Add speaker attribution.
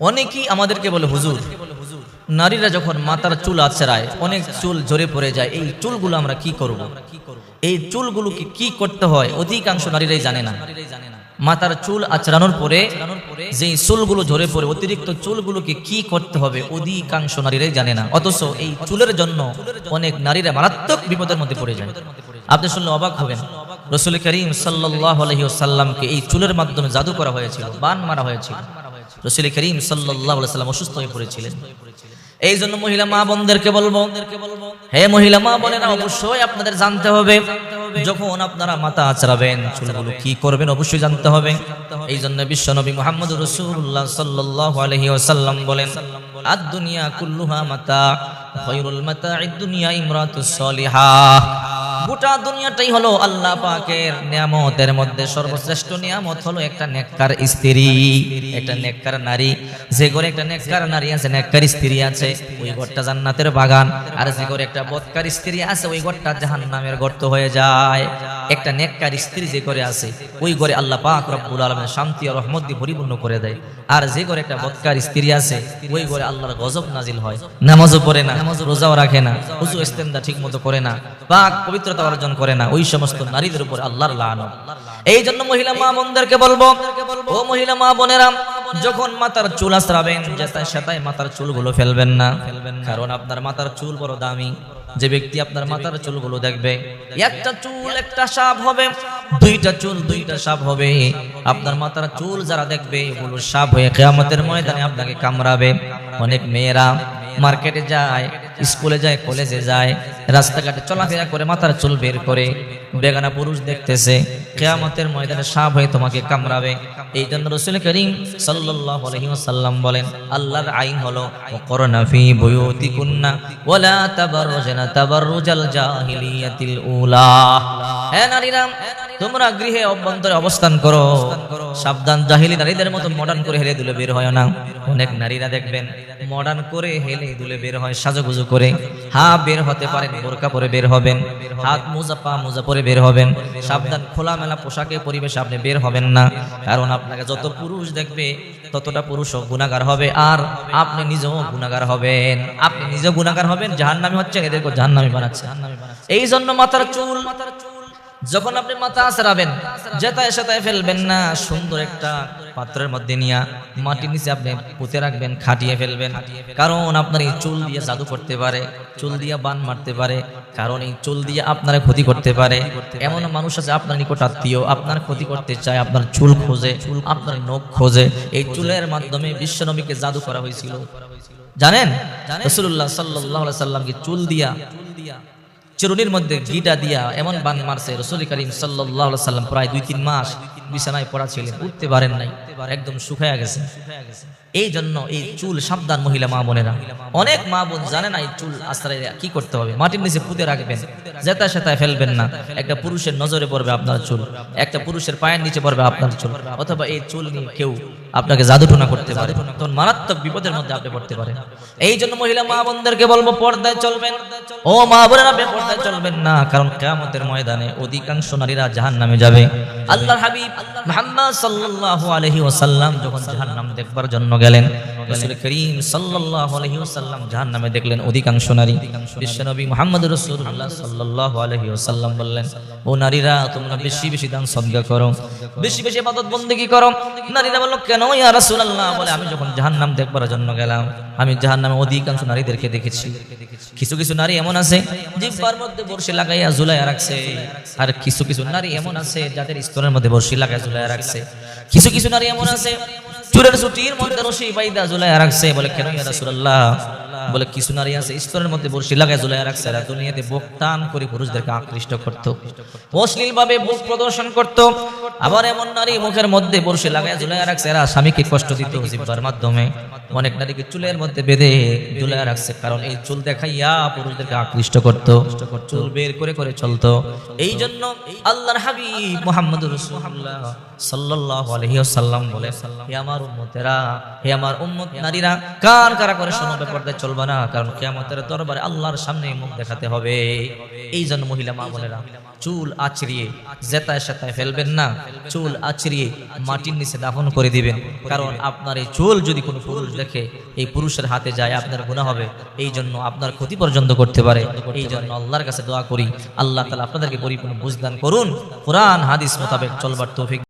Speaker 1: অনেকেই আমাদেরকে বলে, হুজুর, নারীরা যখন মাথার চুল আছড়ায়, অনেক চুল ঝরে পড়ে যায়, এই চুলগুলো আমরা কি করব। এই চুলগুলোকে কি করতে হয়, অধিকাংশ নারীরাই জানে না। মাথার চুল আচড়ানোর পরে যে চুলগুলো ঝরে পড়ে, অতিরিক্ত চুলগুলোকে কি করতে হবে, অধিকাংশ নারীরাই জানে না। অথচ এই চুলের জন্য অনেক নারীরা মারাত্মক বিপদের মধ্যে পড়ে যায়। আপনি শুনলে অবাক হবেন, রসুল করিম সাল্লাহ আলহিউসাল্লামকে এই চুলের মাধ্যমে জাদু করা হয়েছিল, বান মারা হয়েছিল। রসুল করিম সাল্লাহ সাল্লাম অসুস্থ হয়ে পড়েছিলেন। এই জন্য মহিলা মা বোনদেরকে বলব, হে মহিলা মা বোনেরা, অবশ্যই আপনাদের জানতে হবে, যখন আপনারা মাথা আচড়াবেন, চুলগুলো কি করবেন অবশ্যই জানতে হবে। এই জন্য বিশ্ব নবী মোহাম্মদ রসুল্লাহ সাল্লাহ আলহি ওসাল্লাম বলেন আদ দুনিয়া কুল্লুহা মাতা খৈরুল মাতা দুনিয়া ইমরাতুস সলিহা গোটা দুনিয়াটাই হলো আল্লাহ পাকের নিয়ামতের মধ্যে সর্বশ্রেষ্ঠ নিয়ামত হলো একটা নেককার স্ত্রী, একটা নেককার নারী। যে ঘরে একটা নেককার নারী আছে, নেককার স্ত্রী আছে, ওই ঘরটা জান্নাতের বাগান। আর যে ঘরে একটা বৎকার স্ত্রী আছে, ওই ঘরটা জাহান্নামের গর্ত হয়ে যায়। একটা নেককার স্ত্রী যে ঘরে আছে, ওই ঘরে আল্লাহ পাক রব্বুল আলমের শান্তি আর রহমত দিয়ে পরিপূর্ণ করে দেয়। আর যে ঘরে একটা বৎকার স্ত্রী আছে, ওই ঘরে আল্লাহর গজব নাজিল হয়। নামাজও পড়ে না রোজাও রাখে না হুজু ইস্তেন্দা ঠিক মতো করে না, পাক পবিত্রতা অর্জন করে না, ওই সমস্ত নারীদের উপর আল্লাহর লানত। এই জন্য মহিলা মা বোনদেরকে বলব, ও মহিলা মা বোনেরা, যখন মাথার চুল আশ্রাবেন যেতায় সেতায় মাথার চুলগুলো ফেলবেন না, কারণ আপনার মাথার চুল বড় দামি। যে ব্যক্তি আপনার মাথার চুলগুলো দেখবে একটা চুল একটা সাপ হবে দুইটা চুল দুইটা সাপ হবে। আপনার মাথার চুল যারা দেখবে এগুলো সাপ হয়ে কেয়ামতের ময়দানে আপনাকে কামড়াবে। অনেক মেয়েরা মার্কেটে যায় স্কুলে যায় কলেজে যায় রাস্তাঘাটে চলাফেরা করে মাথার চুল বের করে। বেগানা পুরুষ দেখতেছে। কেয়ামতের ময়দানে সাপ হয়ে তোমাকে কামড়াবে। এই জন্য রসুল করিম আলাইহি বলেন, আল্লাহর আইন হলো তোমরা গৃহে অভ্যন্তরে অবস্থান করো। সাবধান, জাহিলি নারীদের মতো মডার্ন করে হেলে দুলে বের হয় না। অনেক নারীরা দেখবেন মডার্ন করে হেলে দুলে বের হয়, সাজুগুজু করে। হা বের হতে পারেন, বোরকা পরে বের হবেন। হাত মোজা পা মোজা পরে বের হবেন। সাবধান খোলামেলা পোশাকে পরিবেশে আপনি বের হবেন না। কারণ আপনাকে যত পুরুষ দেখবে, ততটা পুরুষও গুণাগার হবে আর আপনি নিজেও গুণাগার হবেন। আপনি নিজেও গুণাগার হবেন, জাহান্নামী হচ্ছে এদেরকে জাহান্নামী বানাচ্ছে এই জন্য মাথার চুল মাথার চুল যখন আপনি মাথা আছড়াবেন যেতায় সেতায় ফেলবেন না, সুন্দর একটা পাত্রের মধ্যে নিয়ে মাটির নিচে আপনি পুঁতে রাখবেন, খাটিয়ে ফেলবেন। কারণ আপনার এই চুল দিয়ে জাদু করতে পারে, চুল দিয়ে বান মারতে পারে, কারণ এই চুল দিয়ে আপনার ক্ষতি করতে পারে। এমন মানুষ আছে, আপনার নিকট আত্মীয়, আপনার ক্ষতি করতে চায়, আপনার চুল খোঁজে চুল আপনার নখ খোঁজে। এই চুলের মাধ্যমে বিশ্বনবীকে জাদু করা হয়েছিল। জানেন? রসুল্লাহ সাল্লাহ সাল্লামকে চুল দিয়া চিরুনির মধ্যে ঘিটা দিয়া এমন বান মারছে, রসুল করিম সাল্লাহ সাল্লাম প্রায় দুই তিন মাস বিছানায় পড়া ছিলেন, উঠতে পারেন নাই, একদম শুকায়া গেছে। এই জন্য এই চুল সাবধান মহিলা মা বোনেরা। অনেক মা বোন জানে না এই চুল আশ্রয় কি করতে হবে? মাটির নিচে পুঁতে রাখবেন জেতা সেতায় ফেলবেন না। একটা পুরুষের নজরে পড়বে আপনার চুল, একটা পুরুষের পায়ের নিচে পড়বে আপনার চুল, অথবা এই চুল নিয়ে কেউ আপনাকে জাদুটুনা করতে পারে। তখন মারাত্মক বিপদের মধ্যে আপনি পড়তে পারেন। এই জন্য মহিলা মা বোনদেরকে বলব, পর্দায় চলবেন। ও মা বোনেরা পর্দায় চলবেন না, কারণ কেয়ামতের ময়দানে অধিকাংশ নারীরা জাহান নামে যাবে। আল্লাহ হাবিব মুহাম্মদ সাল্লাল্লাহু আলাইহি ওয়াসাল্লাম যখন জাহান্নাম দেখবার জন্য গেলেন। জাহান নামে দেখলেন অধিকাংশ নারী। বললেন ও নারীরা তোমরা বেশি বেশি দান করো। বেশি বেশি বাদত করো? কেন ইয়া বলে আমি যখন জাহান নাম দেখবার জন্য গেলাম আমি জাহান নামে অধিকাংশ নারীদেরকে দেখেছি। কিছু কিছু নারী এমন আছে জিব্বার মধ্যে বর্ষি লাগাইয়া ঝুলাইয়া রাখছে। আর কিছু কিছু নারী এমন আছে যাদের স্তরের মধ্যে বর্ষি লাগাইয়া ঝুলাইয়া রাখছে। কিছু কিছু নারী এমন আছে চুলের ছুটির মধ্যে রশি বাইদা ঝুলাইয়া রাখছে বলে, কেন ইয়া রাসূলুল্লাহ? বলে, কিছু নারী আছে স্তনের মধ্যে বর্ষি লাগায় ঝুলাইয়া রাখছে এরা দুনিয়াতে বুক টান করে পুরুষদেরকে আকৃষ্ট করত অশ্লীল ভাবে বুক প্রদর্শন করত। আবার এমন নারী মুখের মধ্যে বর্ষি লাগায় ঝুলাইয়া রাখছে এরা স্বামীকে কষ্ট দিত জিব্বার মাধ্যমে। অনেক নারীকে চুলের মধ্যে বেঁধে ঝুলে রাখছে। কারণ এই চুল দেখাইয়া পুরুষদেরকে আকৃষ্ট করত। চুল বের করে করে চলতো। এই জন্য আল্লাহর হাবিব মোহাম্মদ রসুল্লাহ আমার কারা করে চলবে না, কারণ আল্লাহর সামনে মুখ দেখাতে হবে। এই জন্য মহিলা মা চুল আছড়িয়ে ফেলবেন না। চুল আছড়িয়ে মাটির নিচে দাফন করে দিবেন। কারণ আপনার এই চুল যদি কোনো পুরুষ দেখে এই পুরুষের হাতে যায়, আপনার গুণা হবে। এই জন্য আপনার ক্ষতি পর্যন্ত করতে পারে। এই জন্য আল্লাহর কাছে দোয়া করি। আল্লাহ তালা আপনাদেরকে পরিপূর্ণ বুঝদান করুন। কোরআন, হাদিস মোতাবেক চলবার তৌফিক